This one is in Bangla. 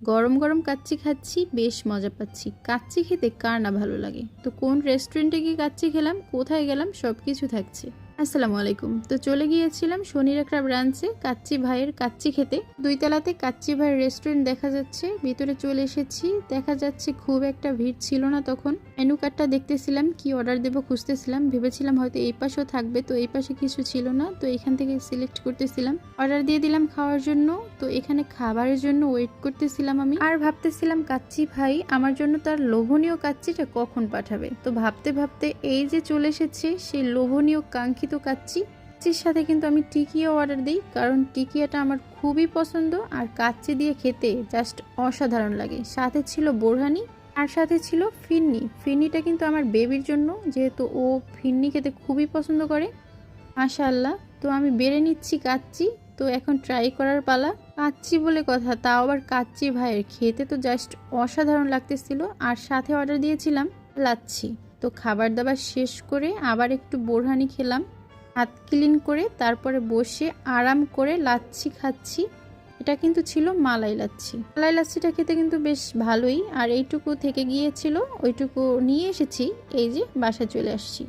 গরম গরম কাচ্চি খাচ্ছি, বেশ মজা পাচ্ছি। কাচ্চি খেতে কার না ভালো লাগে? তো কোন রেস্টুরেন্টে গিয়ে কাচ্চি খেলাম, কোথায় গেলাম সব কিছু থাকছে। আসসালামু আলাইকুম। তো চলে গিয়েছিলাম শনির একটা ব্রাঞ্চে কাচ্চি ভাইয়ের কাচ্চি খেতে। দুই তলাতে কাচ্চি ভাইয়ের রেস্টুরেন্ট দেখা যাচ্ছে, ভিতরে চলে এসেছি। দেখা যাচ্ছে খুব একটা ভিড় ছিল না তখন। মেনু কার্ডটা দেখতেছিলাম, কি অর্ডার দেবো খুঁজতেছিলাম। ভেবেছিলাম হয়তো এই পাশেও থাকবে, তো এই পাশে কিছু ছিল না, তো এখান থেকে সিলেক্ট করতেছিলাম। অর্ডার দিয়ে দিলাম খাওয়ার জন্য, তো এখানে খাবারের জন্য ওয়েট করতেছিলাম আমি। আর ভাবতেছিলাম কাচ্চি ভাই আমার জন্য তার লোভনীয় কাচ্চিটা কখন পাঠাবে? তো ভাবতে ভাবতে এই যে চলে এসেছে, সেই লোভনীয় কাঙ্ক্ষিত কাচ্চি। কাচ্চির সাথে কিন্তু আমি টিকিয়া অর্ডার দিই, কারণ টিকিয়াটা আমার খুবই পছন্দ আর কাচ্চি দিয়ে খেতে জাস্ট অসাধারণ লাগে। সাথে ছিল বোরহানি আর সাথে ছিল ফিন্নি। ফিন্নিটা কিন্তু আমার বেবির জন্য, যেহেতু ও ফিন্নি খেতে খুবই পছন্দ করে। মাশাআল্লাহ, তো আমি বেড়ে নিচ্ছি কাচ্চি, তো এখন ট্রাই করার পালা। কাচ্চি বলে কথা, তাও আবার কাচ্চি ভাইয়ের। খেতে তো জাস্ট অসাধারণ লাগতেছিল আর সাথে অর্ডার দিয়েছিলাম, লাচ্ছি। তো খাবার দাবার শেষ করে আবার একটু বোরহানি খেলাম। হাত ক্লিন করে তারপরে বসে আরাম করে লাচ্ছি খাচ্ছি। এটা কিন্তু ছিল মালাই লাচ্ছি। মালাই লাচ্ছিটা খেতে কিন্তু বেশ ভালোই। আর এইটুকু থেকে গিয়েছিল, ওইটুকু নিয়ে এসেছি। এই যে বাসা চলে আসছি।